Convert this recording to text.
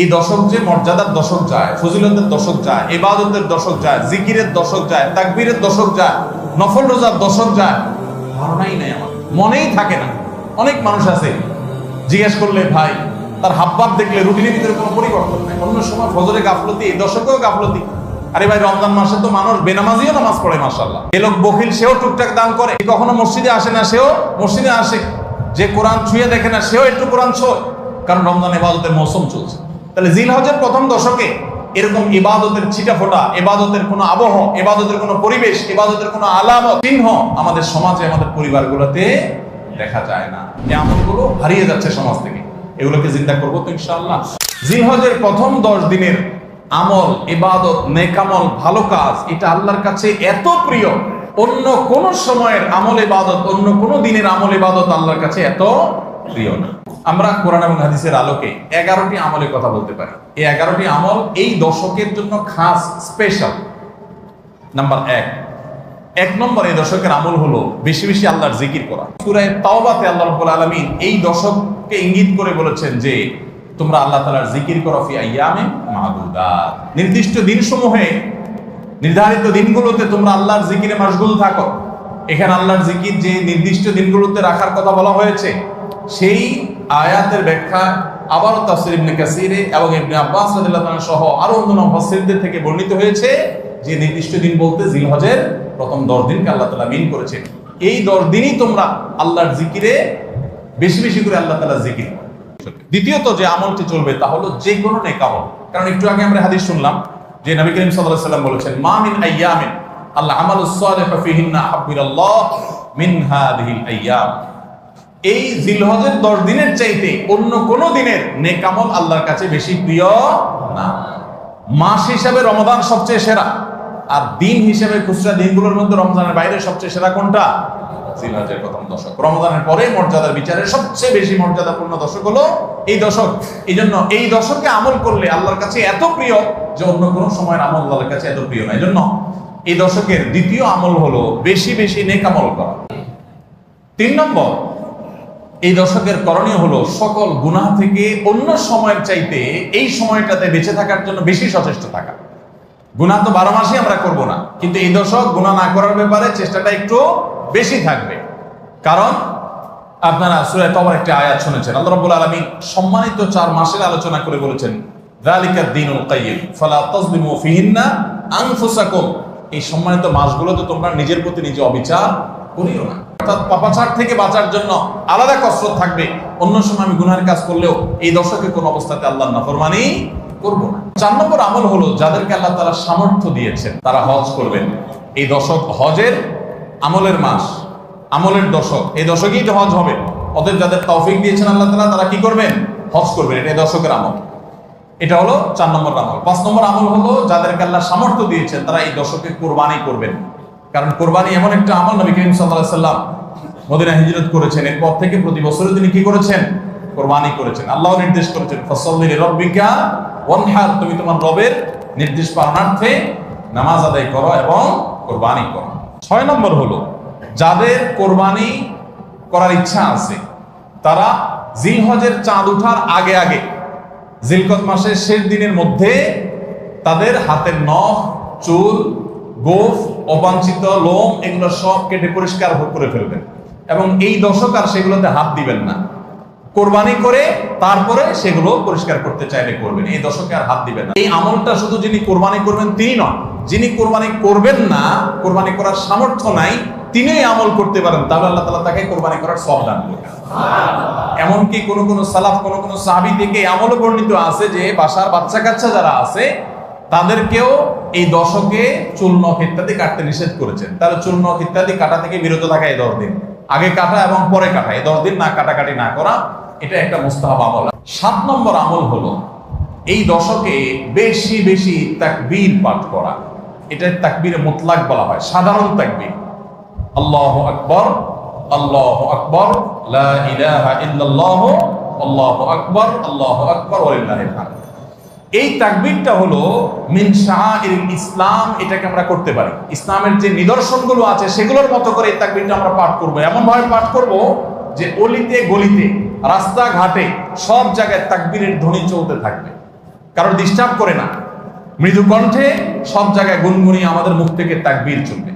এই দশক যে মর্যাদার দশক যায়, ফজিলতের দশক যায় এবাদতের দশক যায়, জিকিরের দশক যায়, তাকবীরের দশক যায়, নফল রোজার দশক যায়, ধারণাই নেই আমার। মনেই থাকে না। অনেক মানুষ আছে, জিজ্ঞেস করলে, ভাই, তার হাবভাব দেখলে রুটিনের ভিতরে কোনো পরিবর্তন নাই। অন্য সময় ফজরে গাফলতি, এই দশকেও গাফলতি। আরে ভাই, রমজান মাসে তো মানুষ বেনামাজিও নামাজ পড়ে মাসাল্লাহ এ লোক বকিল সেও টুকটাক দান করে। কখনো মসজিদে আসে না, সেও মসজিদে আসে। যে কোরআন ছুঁয়ে দেখে না, সেও একটু কোরআন ছোয় কারণ রমজান এবাদতের মৌসুম চলছে। তাহলে জিল হজের প্রথম দশকে এরকম ইবাদতের ছিটা ফোটা এবাদতের কোনো আবহ এবাদতের কোনো পরিবেশ এবাদতের কোনো আলামত চিহ্ন আমাদের সমাজে, আমাদের পরিবারগুলোতে দেখা যায় না। এই আমলগুলো হারিয়ে যাচ্ছে সমাজ থেকে। এগুলোকে চিন্তা করব তো ইনশাআল্লাহ। জিলহজের প্রথম দশ দিনের আমল, ইবাদত, নেকামল, ভালো কাজ, এটা আল্লাহর কাছে এত প্রিয়। অন্য কোন সময়ের আমল, ইবাদত, অন্য কোন দিনের আমল, ইবাদত আল্লাহর কাছে এত প্রিয় না। আমরা কোরআন এবং হাদিসের আলোকে এগারোটি আমলের কথা বলতে পারি। এই এগারোটি আমল এই দশকের জন্য খাস স্পেশাল নাম্বার এক। এক নম্বর এই দশকের আমল হলো বেশি বেশি আল্লাহর জিকির করা। সূরায়ে তাওবাতে আল্লাহ রাব্বুল আলামিন এই দশককে ইঙ্গিত করে বলেছেন যে, তোমরা আল্লাহ তাআলার জিকির করো ফি আইয়ামে মাদুদাত নির্দিষ্ট দিনসমূহে, নির্ধারিত দিনগুলোতে তোমরা আল্লাহর জিকিরে মাশগুল থাকো। এখানে আল্লাহর জিকির যে নির্দিষ্ট দিনগুলোতে রাখার কথা বলা হয়েছে, সেই আয়াতের ব্যাখ্যা, আবারও তাফসীর ইবনে কাসিরে এবং ইবনে আব্বাস রাদিয়াল্লাহু সহ আরও অন্যান্য মুফাসসিরদের থেকে বর্ণিত হয়েছে যে নির্দিষ্ট দিন বলতে জিলহজের প্রথম দশ দিনকে আল্লাহ তাআলা মিন করেছেন। এই দশ দিনই তোমরা আল্লাহর জিকিরে বেশি বেশি করে আল্লাহ তাআলা জিকির করো। দ্বিতীয়ত যে আমলটি চলবে তা হলো যে কোনো নেক আমল। কারণ একটু আগে আমরা হাদিস শুনলাম যে নবী করিম সাল্লাল্লাহু আলাইহি সাল্লাম বলেছেন, মা মিন আইয়ামিন আল্লাহ আমালুস সালিহ ফিহিন্না হাব্বিরাল্লাহ মিন হাদিহিল আইয়াম। এই জিলহজের দশ দিনের চাইতে অন্য কোন দিনের নেকামল আল্লাহর কাছে বেশি প্রিয় না। মাস হিসাবে রমদান সবচেয়ে সেরা। আর দিন হিসেবে খুচরা দিনগুলোর মধ্যে রমজানের বাইরে সবচেয়ে সেরা কোনটা? জিলহজের প্রথম দশক। রমজানের পরে মর্যাদার বিচারে সবচেয়ে বেশি মর্যাদাপূর্ণ দশক হলো এই দশক। এই জন্য এই দশকে আমল করলে আল্লাহর কাছে এত প্রিয় যে অন্য কোনো সময়ের আমল আল্লাহর কাছে এত প্রিয় না। এই জন্য এই দশকের দ্বিতীয় আমল হলো বেশি বেশি নেকামল করা। তিন নম্বর এই দশকের করণীয় হলো সকল গুনাহ থেকে অন্য সময়ের চাইতে এই সময়টাতে বেঁচে থাকার জন্য বেশি সচেষ্ট থাকা। গুনাহ তো বারো মাসই আমরা করব না, কিন্তু এই দশক গুনাহ না করার ব্যাপারে চেষ্টাটা একটু বেশি থাকবে। কারণ আপনারা সূরা তবার একটা আয়াত শুনেছেন, আল্লাহ রাব্বুল আলামিন সম্মানিত চার মাসের আলোচনা করে বলেছেন ফিহিন্না আনফুসাকুম। এই সম্মানিত মাসগুলোতে তোমরা নিজের প্রতি নিজে অবিচার করিও না। পাপাচার থেকে বাঁচার জন্য আলাদা কসরত থাকবে। অন্য সময় আমি গুনাহের কাজ করলেও এই দশকে কোন অবস্থাতে আল্লাহ নাফরমানি করব না। চার নম্বর আমল হলো যাদেরকে আল্লাহ তারা সামর্থ্য দিয়েছেন, তারা হজ করবেন। এই দশক হজের আমলের মাস, আমলের দশক। এই দশকেই তো হজ হবে। অতএব যাদের তৌফিক দিয়েছেন আল্লাহ তাআলা, তারা কি করবেন? হজ করবেন। এটা দশকের আমল। এটা হলো চার নম্বর আমল। পাঁচ নম্বর আমল হলো যাদেরকে আল্লাহ সামর্থ্য দিয়েছেন, তারা এই দশকে কোরবানি করবেন। কারণ কোরবানি এমন একটা আমল নবী করিম সাল্লাম মদিনা হিজরত করেছেন। এরপর থেকে প্রতি বছরে তিনি কি করেছেন? কোরবানি করেছেন। আল্লাহ নির্দেশ করেছেন, ফসল্লি লিরাব্বিকা ওয়ানহার তুমি তোমার রবের নির্দেশ পালনার্থে নামাজ আদায় করো এবং কোরবানি করো। ছয় নম্বর হলো, যাদের কোরবানি করার ইচ্ছা আছে, তারা জিলহজের চাঁদ ওঠার আগে আগে, জিলকত মাসের শেষ দিনের মধ্যে তাদের হাতের নখ, চুল, গোফ অবাঞ্ছিত, লোম, এগুলো সব কেটে পরিষ্কার করে ফেলবেন। এবং এই দশক আর সেগুলোতে হাত দিবেন না। কোরবানি করে তারপরে সেগুলো পরিষ্কার করতে চাইলে করবেন। এই দশকে আর হাত দিবেন না। এই আমলটা শুধু যিনি কোরবানি করবেন তিনি নন, যিনি কোরবানি করবেন না, কোরবানি করার সামর্থ্য নাই, তিনি আমল করতে পারেন, তাহলে আল্লাহ তালা তাকে কোরবানি করার সব দান করবেন এমনকি কোন কোন সালাফ, কোনো কোনো সাহাবি থেকে আমলও বর্ণিত আছে যে বাসার বাচ্চা কাচ্চা যারা আছে তাদেরকেও এই দশকে চুল নখ ইত্যাদি কাটতে নিষেধ করেছেন। তাহলে চুল নখ ইত্যাদি কাটা থেকে বিরত থাকা এই দশ দিন আগে কাটা এবং পরে কাটা। এই দশ দিন না কাটাকাটি না করা, এটা একটা মুস্তাহাব আমল। সাত নম্বর আমল হলো, এই দশকে বেশি বেশি তাকবীর পাঠ করা। এটা তাকবীরে মুতলাক বলা হয়, সাধারণ তাকবীর। আল্লাহ আকবর আল্লাহ আকবর আল্লাহু আকবর আল্লাহু আকবর হামদ। এই তাকবিরটা হলো মিন শাআইরিল ইসলাম এটাকে আমরা করতে পারি। ইসলামের যে নিদর্শনগুলো আছে সেগুলোর মতো করে এই তাকবিরটা আমরা পাঠ করব। এমন ভাবে পাঠ করব যে অলিতে, গলিতে, রাস্তাঘাটে সব জায়গায় তাকবীরের ধ্বনি চলতে থাকবে। কারোর ডিস্টার্ব করে না। মৃদু কণ্ঠে সব জায়গায় গুনগুনি আমাদের মুখ থেকে তাকবীর চলবে।